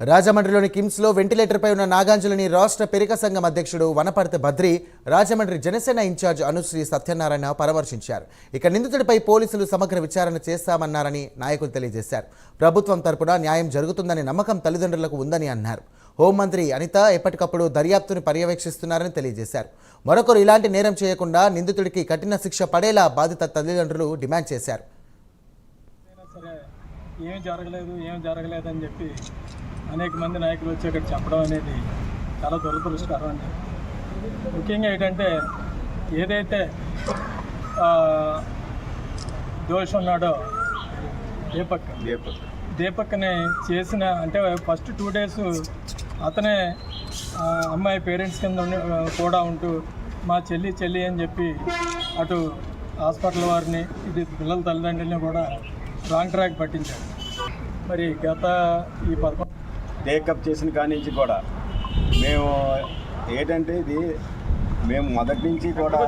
రాజమండ్రిలోని కిమ్స్లో వెంటిలేటర్పై ఉన్న నాగాంజలిని రాష్ట్ర పెరిక సంఘం అధ్యక్షుడు వనపర్తి బద్రి రాజమండ్రి జనసేన ఇన్ఛార్జ్ అనుశ్రీ సత్యనారాయణ పరామర్శించారు. ఇక నిందితుడిపై పోలీసులు సమగ్ర విచారణ చేస్తామన్నారని నాయకులు తెలియజేశారు. ప్రభుత్వం తరపున న్యాయం జరుగుతుందనే నమ్మకం తల్లిదండ్రులకు ఉందని అన్నారు. హోంమంత్రి అనిత ఎప్పటికప్పుడు దర్యాప్తును పర్యవేక్షిస్తున్నారని తెలియజేశారు. మరొకరు ఇలాంటి నేరం చేయకుండా నిందితుడికి కఠిన శిక్ష పడేలా బాధిత తల్లిదండ్రులు డిమాండ్ చేశారు. ఏం జరగలేదు ఏం జరగలేదు అని చెప్పి అనేక మంది నాయకులు వచ్చి ఇక్కడ చెప్పడం అనేది చాలా దురదృష్టకరం అండి. ముఖ్యంగా ఏంటంటే ఏదైతే దోషం ఉన్నాడో దీపక్ దీపక్ని చేసిన అంటే ఫస్ట్ టూ డేస్ అతనే అమ్మాయి పేరెంట్స్ కింద కూడా ఉంటూ మా చెల్లి చెల్లి అని చెప్పి అటు హాస్పిటల్ వారిని ఇది పిల్లల తల్లిదండ్రులని కూడా రాంగ్ ట్రాక్ పట్టించాడు. మరి గత ఈ పదకొండు టేకప్ చేసిన కాడి నుంచి కూడా మేము ఏంటంటే ఇది మేము మొదటి నుంచి కూడా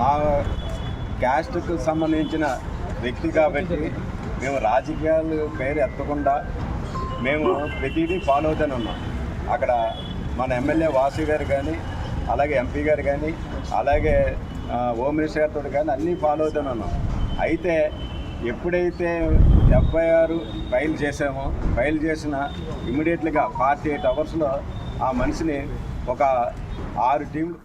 మా క్యాస్ట్కు సంబంధించిన వ్యక్తి కాబట్టి మేము రాజకీయాలు పేరు ఎత్తకుండా మేము ప్రతిదీ ఫాలో అవుతూనే ఉన్నాం. అక్కడ మన ఎమ్మెల్యే వాసు గారు కానీ అలాగే ఎంపీ గారు కానీ అలాగే హోమ్ మినిస్టర్ గారితో కానీ అన్నీ ఫాలో అవుతూనే ఉన్నాం. అయితే ఎప్పుడైతే ఎఫ్ఐఆర్ ఫైల్ చేసాము ఫైల్ చేసిన ఇమీడియట్లీగా ఫార్టీ ఎయిట్ అవర్స్లో ఆ మనిషిని ఒక ఆరు టీంలు